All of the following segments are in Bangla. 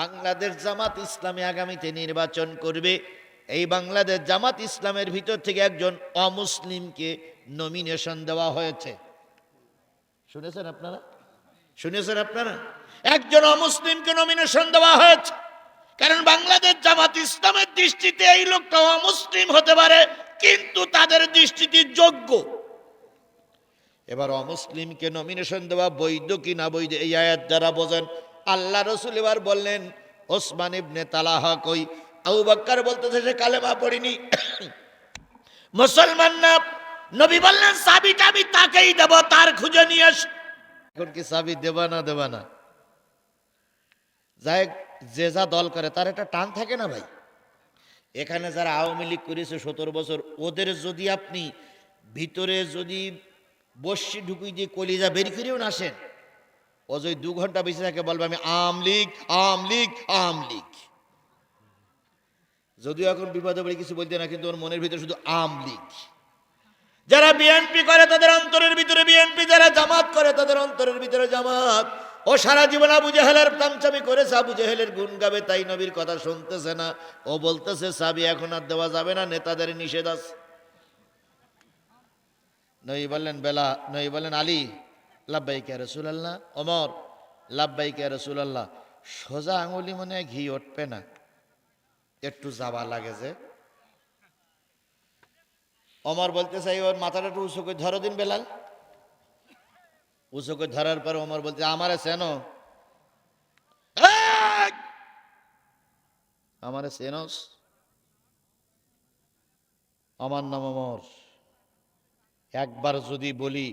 বাংলাদেশ জামাত ইসলামে আগামীতে নির্বাচন করবে। এই বাংলাদেশ জামাত ইসলামের ভিতর থেকে একজন অমুসলিমকে নমিনেশন দেওয়া হয়েছে। শুনেছেন আপনারা? শুনেছেন আপনারা? একজন অমুসলিমকে নমিনেশন দেওয়া হয়েছে। কারণ বাংলাদেশ জামাত ইসলামের দৃষ্টিতে এই লোকটা অমুসলিম হতে পারে, কিন্তু তাদের দৃষ্টিতে যোগ্য। এবার অমুসলিমকে নমিনেশন দেওয়া বৈধ কি না বৈধ এই আয়াত যারা বোঝেন আল্লাহ রসুল এবার বললেন, ওসমান ইবনে তালাহা কই? আবু বাক্কার বলতেছে সে কালেমা পড়িনি। মুসলমান না, নবী বললেন সাবিটা আমি তাকেই দেব, তার খুঁজে নিয়ে আস। এখন কি সাবি দেবা না দেবা না? যাই যে যা দল করে, তার একটা টান থাকে না ভাই। এখানে যারা আওয়ামী লীগ করেছে সতেরো বছর, ওদের যদি আপনি ভিতরে যদি বসি ঢুকুই দিয়ে কলিজা বের করেও না আসেন ও যদি দু ঘণ্টা বেশি থাকে, বলবে আমি আম লীগ আম লীগ আম লীগ যদিও এখন বিপদে পড়ে কিছু বলতে না, কিন্তু ওর মনের ভিতরে শুধু আম লীগ যারা বিএনপি করে, তাদের অন্তরের ভিতরে বিএনপি, যারা জামাত করে, তাদের অন্তরের ভিতরে জামাত। ও সারা জীবন আবু জেহেলের তামচামি করেছে, আবু জেহেলের গুণ গাবে, তাই নবীর কথা শুনতেছে না। ও বলতেছে, সাবি, এখন আর দেওয়া যাবে না, নেতাদের নিষেধ আছে। নই বললেন, বেলা নই বললেন, আলী লাব্বাই কে রসুলাল্লাহ। অমর লাব্বাই কে রসুলাল্লাহ। সোজা আঙুলি মনে ঘি উঠবে না। একটু যাবা লাগে যে। অমর বলতে চাই ওর মাথাটা একটু উঁচু করে ধরো দিন বেলাল। উঁচু করে ধরার পর অমর বলতে আমারে চেনো! আমারে চেনস? আমার নাম অমর একবার যদি বলি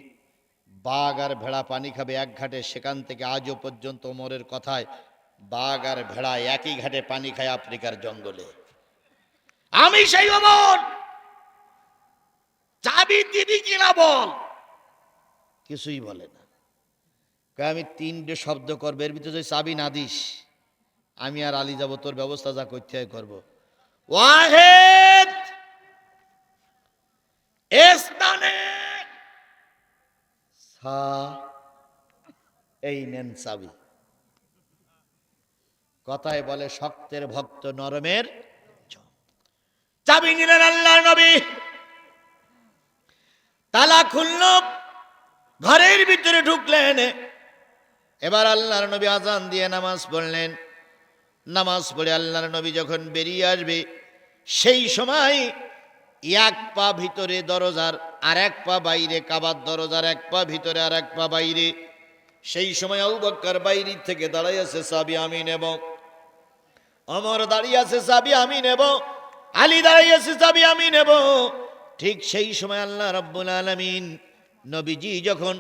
বাঘ আর ভেড়া পানি খাবে এক ঘাটে, সেখান থেকে আজও পর্যন্ত অমরের কথায়, বাঘ আর ভেড়া একই ঘাটে পানি খায় আফ্রিকার জঙ্গলে। আমি সেই অমর চাবি দিবি কিনা বল? কিছুই বলে না। আমি তিনটে শব্দ করব, এর ভিতরে চাবি না দিস, আমি আর আলী যাব, তোর ব্যবস্থা যা করতে হয় করব। ওয়াহেদ! স্থানে সা এই নেন চাবি। কথায় বলে, শক্তের ভক্ত নরমের চাবি নিলেন আল্লাহ নবী। তালা খুলল, ঘরের ভিতরে ঢুকলেন। এবার আল্লাহর নবী আজান দিয়ে নামাজ পড়লেন। নামাজ পড়ে আল্লাহর নবী যখন বেরিয়ে আসবে, সেই সময় এক পা ভিতরে দরজার আর এক পা বাইরে, কাবার দরজার এক পা ভিতরে আর এক পা বাইরে। সেই সময় আবু বক্কর বাইরে থেকে দাঁড়াই আছে সাবি আমি নেব অমর দাঁড়িয়ে আছে সাবি আমি নেব আলী দাঁড়িয়ে আছে সাবি আমি নেব ঠিক সেই সময় আল্লাহ রব্বুল আলমিন নবীজি যখন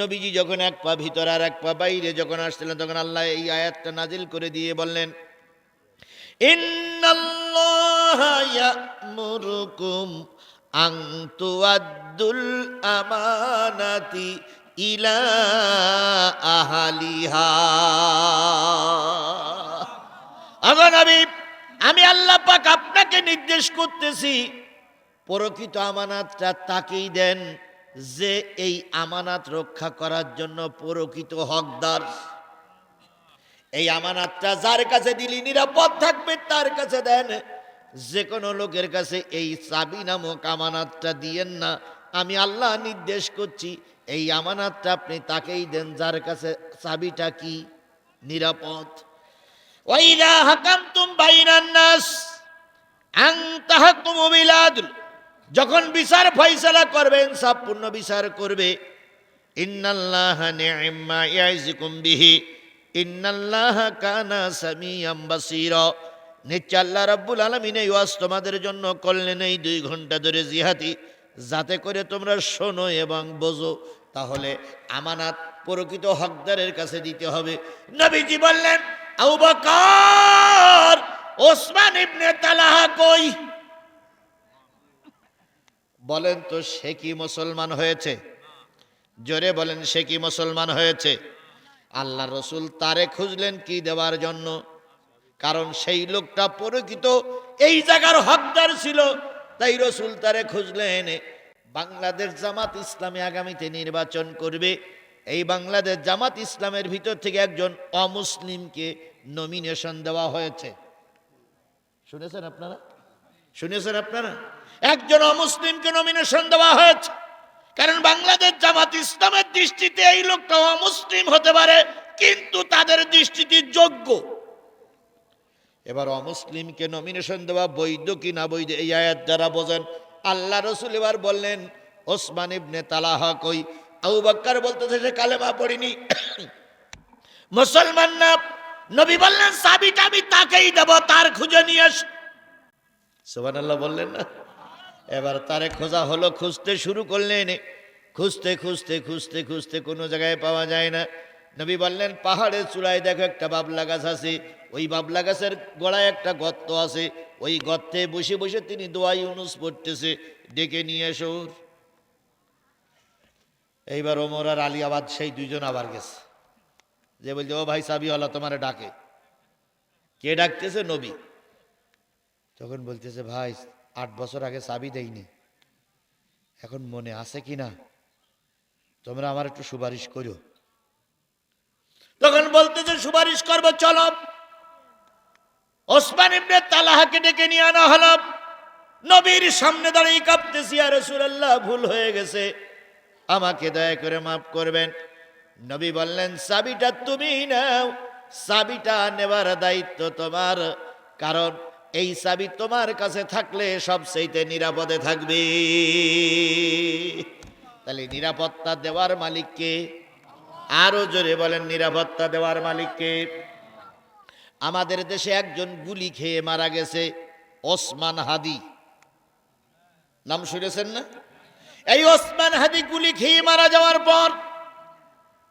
নবীজি যখন এক পা ভিতরে আর এক পা বাইরে যখন আসছিলেন, তখন আল্লাহ এই আয়াতটা নাজিল করে দিয়ে বললেন, ইন্নাল্লাহা ইয়া'মুরুকুম আন তুআদ্দুল আমানাতি ইলা আহালিহা। আগো নবী, আমি আল্লাহ পাক আপনাকে নির্দেশ করতেছি, প্রকৃত আমানাতটা তাকেই দেন যে এই আমানাত রক্ষা করার জন্য প্রকৃত হকদার। এই আমানাতটা যার কাছে দিলি নিরাপদ থাকবে, তার কাছে দেন। যে কোনো লোকের কাছে এই চাবি নামক আমানাতটা দিয়েন না। আমি আল্লাহ নির্দেশ করছি, এই আমানাতটা আপনি তাকেই দেন, যার কাছে চাবিটা কি? নিরাপদ। বিল যখন বিচার ফয়সালা করবেন সম্পূর্ণ বিচার করবে। ইন্নাল্লাহ ইন্নাল্লাহ কানা সামিয়াম বাসীরা। নিশ্চয় আল্লাহ রাব্বুল আলামিন এই ওয়াজ তোমাদের জন্য করলেন এই দুই ঘণ্টা ধরে জিহাদি। যাতে করে তোমরা শোনো এবং বোঝো, তাহলে আমানাত প্রকৃত হকদারের কাছে দিতে হবে। নবীজি বললেন ওসমান ইবনে তালাহা কই? বলেন তো, সে কি মুসলমান হয়েছে? জোরে বলেন, সে কি মুসলমান হয়েছে? আল্লাহ রসুল তারে খুঁজলেন কি দেওয়ার জন্য? কারণ সেই লোকটা পরিচিত এই জায়গার হকদার ছিল। তাই রসুল তারে খুঁজলেন, বাংলাদেশ জামাত ইসলামে আগামীতে নির্বাচন করবে। এই বাংলাদেশ জামাত ইসলামের ভিতর থেকে একজন অমুসলিমকে নমিনেশন দেওয়া হয়েছে। শুনেছেন আপনারা? শুনেছেন আপনারা? একজন অমুসলিমকে নমিনেশন দেওয়া হয়েছে। কারণ বাংলাদেশ জামাত ইসলামের দৃষ্টিতে এই লোকটা অমুসলিম হতে পারে, কিন্তু তাদের দৃষ্টিতে যোগ্য। এবার অমুসলিমকে নমিনেশন দেওয়া বৈধ কি না বৈধ এই আয়াত যারা বোঝেন, আল্লাহ রসুল এবার বললেন, ওসমান ইবনে তালাহা কই? আবু বাক্কার বলতেছে সে কালেমা পড়িনি। মুসলমান না, নবী বললেন সাবিটা আমি তাকেই দেব, তার খুঁজে নিয়ে আস। সোহান আল্লাহ বললেন না? এবার তারে খোঁজা হলো, খুঁজতে শুরু করলেন। খুঁজতে খুঁজতে খুঁজতে খুঁজতে কোনো জায়গায় পাওয়া যায় না। নবী বললেন, পাহাড়ের চূড়ায় দেখো একটা বাবলা গাছ আছে, ওই বাবলা গাছের গোড়ায় একটা গর্ত আছে, ওই গর্তে বসে বসে তিনি দোয়াই ইউনুস পড়তেছে, ডেকে নিয়ে এসো। এইবার ওমর আর আলী আবাদ সেই দুইজন আবার গেছে। যে বলছে, ও ভাই সাবিওয়ালা, তোমারে ডাকে। কে ডাকতেছে? নবী। তখন বলতেছে, ভাই, আট বছর আগে চাবি দেইনি। এখন মনে আছে কি না তোমরা আমার একটু সুপারিশ করো তখন বলতেছে, সুপারিশ করব, চলো। ওসমান ইবনে তালাহাকে ডেকে নিয়ে আনা হলো। নবীর সামনে দাঁড়িয়ে কাঁপতেছি, আর রাসূলুল্লাহ ভুল হয়ে গেছে। আমাকে দয়া করে মাফ করবেন। নবী বললেন, চাবিটা তুমি নাও। চাবিটা নেবার দায়িত্ব তোমার। কারণ এই চাবি তোমার কাছে থাকলে সবচেয়ে নিরাপদে থাকবে। তাহলে নিরাপত্তা দেওয়ার মালিককে আরও জোরে বলেন, নিরাপত্তা দেওয়ার মালিককে। আমাদের দেশে একজন গুলি খেয়ে মারা গেছে, ওসমান হাদি। নাম শুনেছেন না? এই ওসমান হাদি গুলি খেয়ে মারা যাওয়ার পর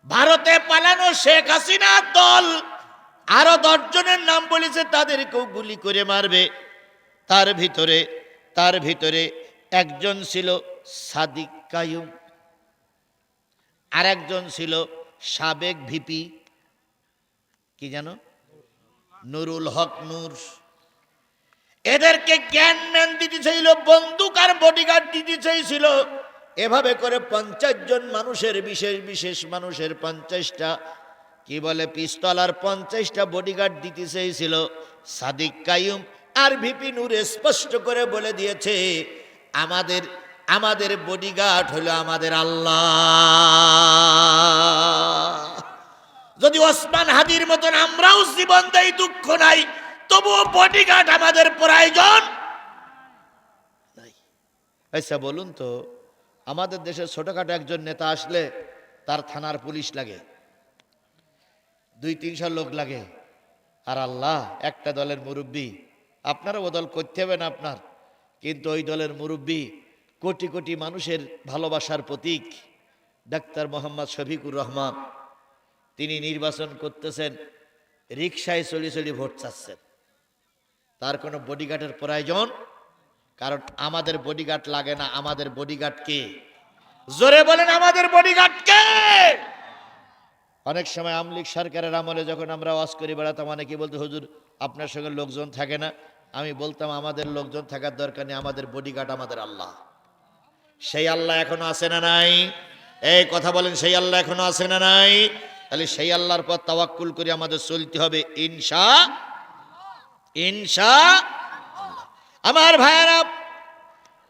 ভারতে পালানো শেখ হাসিনার দল আরও দশজনের নাম বলেছে, তাদেরকেও গুলি করে মারবে। তার ভিতরে তার ভিতরে একজন ছিল সাদিক কায়ুম আর একজন ছিল সাবেক ভিপি, কি জানো? নুরুল হক নূর। এদেরকে জ্ঞান ম্যান দিতে চাইল, বন্দুক আর বডিগার্ড দিতে চাইছিল। এভাবে করে পঞ্চাশ জন মানুষের, বিশেষ বিশেষ মানুষের পঞ্চাশটা, কি বলে, পিস্তল আর পঞ্চাশটা বডিগার্ড দিতে চেয়েছিল সাদিক কায়ুম আর ভিপি নূর স্পষ্ট করে বলে দিয়েছে, আমাদের আমাদের বডিগার্ড হলো আমাদের আল্লাহ। যদি ওসমান হাদির মতন আমরাও জীবন দেই দুঃখ নাই, তবুও বডিগার্ড আমাদের প্রয়োজন। আচ্ছা বলুন তো, আমাদের দেশের ছোটখাটো একজন নেতা আসলে তার থানার পুলিশ লাগে, দুই তিনশো লোক লাগে। আর আল্লাহ, একটা দলের মুরব্বী আপনারা ও দল করতে হবে না আপনার, কিন্তু ওই দলের মুরব্বী কোটি কোটি মানুষের ভালোবাসার প্রতীক, ডাক্তার মোহাম্মদ শফিকুর রহমান। তিনি নির্বাচন করতেছেন রিক্সায় চলি চলি ভোট চাচ্ছেন। তার কোনো বডিগার্ডের প্রয়োজন? কারণ আমাদের বডিগার্ড লাগে না, আমাদের বডিগার্ড কে? জোরে বলেন, আমাদের বডিগার্ড কে? অনেক সময় আমলিক সরকারের আমলে যখন আমরা ওয়াজ করি, বেড়াতাম অনেকে বলতো, হুজুর, আপনার সঙ্গে লোকজন থাকে না। আমি বলতাম, আমাদের লোকজন থাকার দরকার নেই, আমাদের বডিগার্ড আমাদের আল্লাহ। সেই আল্লাহ এখনও আছে না নাই? এই কথা বলেন, সেই আল্লাহ এখনও আছে না নাই? তাহলে সেই আল্লাহর পর তাওয়াক্কুল করে আমাদের চলতে হবে, ইনশা ইনশা আমার ভাইয়ারা,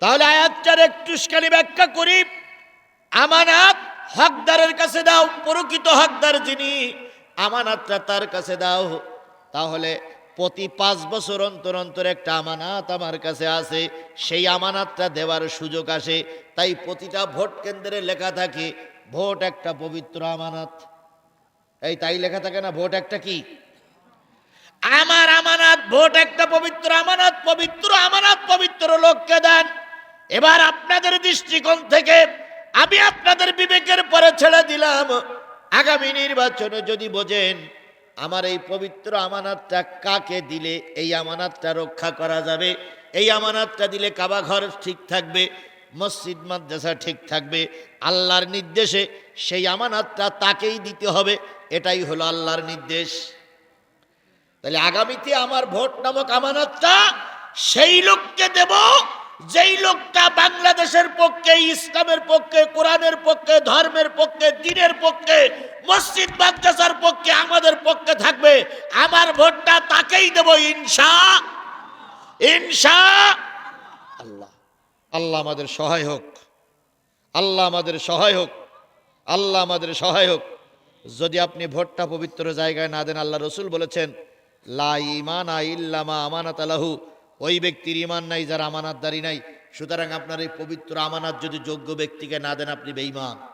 তাহলে আয়াতটার একটুখানি ব্যাখ্যা করি। আমানাত হকদারের কাছে দাও, প্রকৃত হকদার যিনি আমানাতটা তার কাছে দাও। তাহলে প্রতি পাঁচ বছর অন্তর অন্তর একটা আমানাত আমার কাছে আছে, সেই আমানাতটা দেওয়ার সুযোগ আসে। তাই প্রতিটা ভোট কেন্দ্রে লেখা থাকে, ভোট একটা পবিত্র আমানাত। এই তাই লেখা থাকে না, ভোট একটা কি? আমার আমানাত, ভোট একটা পবিত্র আমানাত পবিত্র আমানাত, পবিত্র লোককে দেন। এবার আপনাদের দৃষ্টিকোণ থেকে আমি আপনাদের বিবেকের পরে ছেড়ে দিলাম। আগামী নির্বাচনে যদি বোঝেন, আমার এই পবিত্র আমানাতটা কাকে দিলে, এই আমানাতটা রক্ষা করা যাবে? এই আমানাতটা দিলে কাবা ঘর ঠিক থাকবে? মসজিদ, মাদ্রাসা ঠিক থাকবে, আল্লাহর নির্দেশে সেই আমানাতটা তাকেই দিতে হবে, এটাই হলো আল্লাহর নির্দেশ। তাহলে আগামীতে আমার ভোট নামক আমানতটা সেই লোককে দেব, যেই লোকটা বাংলাদেশের পক্ষে, ইসলামের পক্ষে, কোরআনের পক্ষে, ধর্মের পক্ষে, দিনের পক্ষে, মসজিদ, মাদ্রাসার পক্ষে, আমাদের পক্ষে থাকবে, আমার ভোটটা তাকেই দেব ইনশা ইনশা আল্লাহ আমাদের সহায় হোক। আল্লাহ আমাদের সহায় হোক। আল্লাহ আমাদের সহায় হোক। যদি আপনি ভোটটা পবিত্র জায়গায় না দেন, আল্লাহ রসুল বলেছেন, লা ইমানা ইল্লামা আমানাত আলাহু ওই ব্যক্তির ইমান নাই, যার আমানাতদারি নাই। সুতরাং আপনার এই পবিত্র আমানাত যদি যোগ্য ব্যক্তিকে না দেন, আপনি বেঈমান।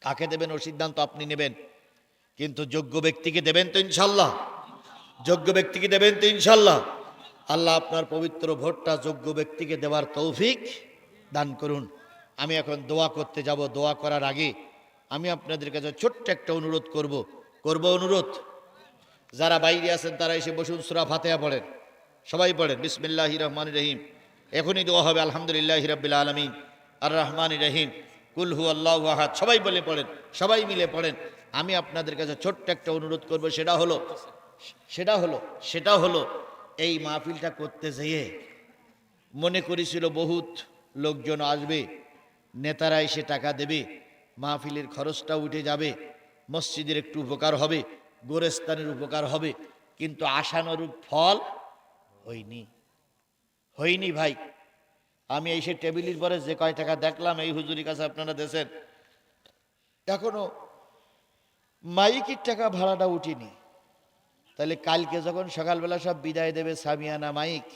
কাকে দেবেন? ও সিদ্ধান্ত আপনি নেবেন। কিন্তু যোগ্য ব্যক্তিকে দেবেন তো ইনশাল্লাহ। যোগ্য ব্যক্তিকে দেবেন তো ইনশাল্লাহ। আল্লাহ আপনার পবিত্র ভোটটা যোগ্য ব্যক্তিকে দেওয়ার তৌফিক দান করুন। আমি এখন দোয়া করতে যাব, দোয়া করার আগে আমি আপনাদের কাছে ছোট্ট একটা অনুরোধ করব। করব অনুরোধ? যারা বাইরে আছেন, তারা এসে বসুন, সুরা ফাতেহা পড়েন। সবাই পড়েন, বিসমিল্লাহ রহমান রহিম। এখনই দোয়া হবে, আলহামদুলিল্লাহ রবিল আলমিন আর রহমান রহিম। কুল হু আল্লাহ আহাদ, সবাই বলে পড়েন, সবাই মিলে পড়েন। আমি আপনাদের কাছে ছোট্ট একটা অনুরোধ করব, সেটা হলো সেটা হলো সেটা হলো এই মাহফিলটা করতে যেয়ে মনে করেছিল বহুত লোকজন আসবে, নেতারা এসে টাকা দেবে, মাহফিলের খরচটা উঠে যাবে, মসজিদের একটু উপকার হবে গোরেস্তানের উপকার হবে, কিন্তু আশানুরূপ ফল হয়নি। হয়নি ভাই। আমি এসে টেবিলের পরে যে কয় টাকা দেখলাম, এই হুজুরি কাছে আপনারা দেশেন এখনও মাইকির টাকা ভাড়াটা উঠিনি। তাহলে কালকে যখন সকালবেলা সব বিদায় দেবে সামিয়ানা মাইক,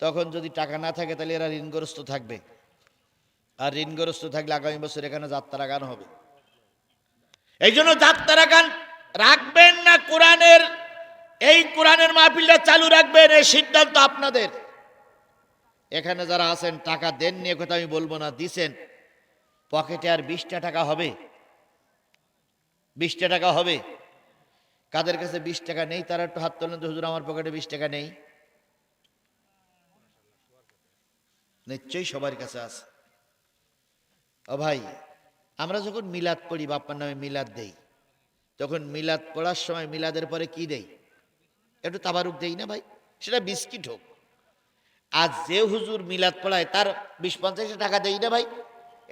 তখন যদি টাকা না থাকে তাহলে এরা ঋণগ্রস্ত থাকবে। আর ঋণগ্রস্ত থাকলে আগামী বছর এখানে যাত্রা গান হবে। এই জন্য যাত্রা গান রাখবেন না কোরআনের, এই কোরআনের মাহফিলটা চালু রাখবেন, এই সিদ্ধান্ত আপনাদের। এখানে যারা আছেন, টাকা দেন নিয়ে কথা আমি বলব না, দিছেন। পকেটে আর বিশটা টাকা হবে। বিশটা টাকা হবে। কাদের কাছে বিশ টাকা নেই, তারা একটু হাত তোলেন তো হুজুর, আমার পকেটে বিশ টাকা নেই। নিশ্চয়ই সবার কাছে আছে। ও ভাই, আমরা যখন মিলাদ পড়ি, বাপ্পার নামে মিলাদ দেই, তখন মিলাদ পড়ার সময় মিলাদের পরে কি দেই? একটু তাবারুক দেই না ভাই? সেটা বিস্কিট হোক। আর যে হুজুর মিলাদ পড়ায়, তার বিশ পঞ্চাশ টাকা দেই না ভাই?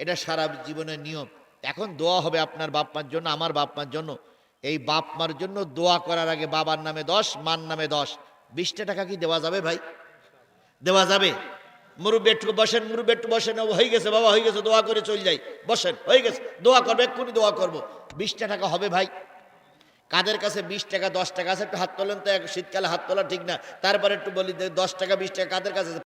এটা সারা জীবনের নিয়ম। এখন দোয়া হবে আপনার বাপমার জন্য, আমার বাপমার জন্য। এই বাপ মার জন্য দোয়া করার আগে বাবার নামে দশ, মার নামে দশ। বিশটা টাকা কি দেওয়া যাবে ভাই? দেওয়া যাবে। মুরব্বী একটু বসেন, মুরব্বী একটু বসেন। হয়ে গেছে বাবা, হয়ে গেছে, দোয়া করে চলে যাই। বসেন, হয়ে গেছে। দোয়া করবে, এক্ষুনি দোয়া করব। বিশটা টাকা হবে ভাই। কাদের কাছে বিশ টাকা, দশ টাকা আছে একটু হাত তোলেন তো শীতকালে হাত তোলা ঠিক না। তারপরে একটু বলি দশ টাকা, বিশ টাকা, কাদের কাছে?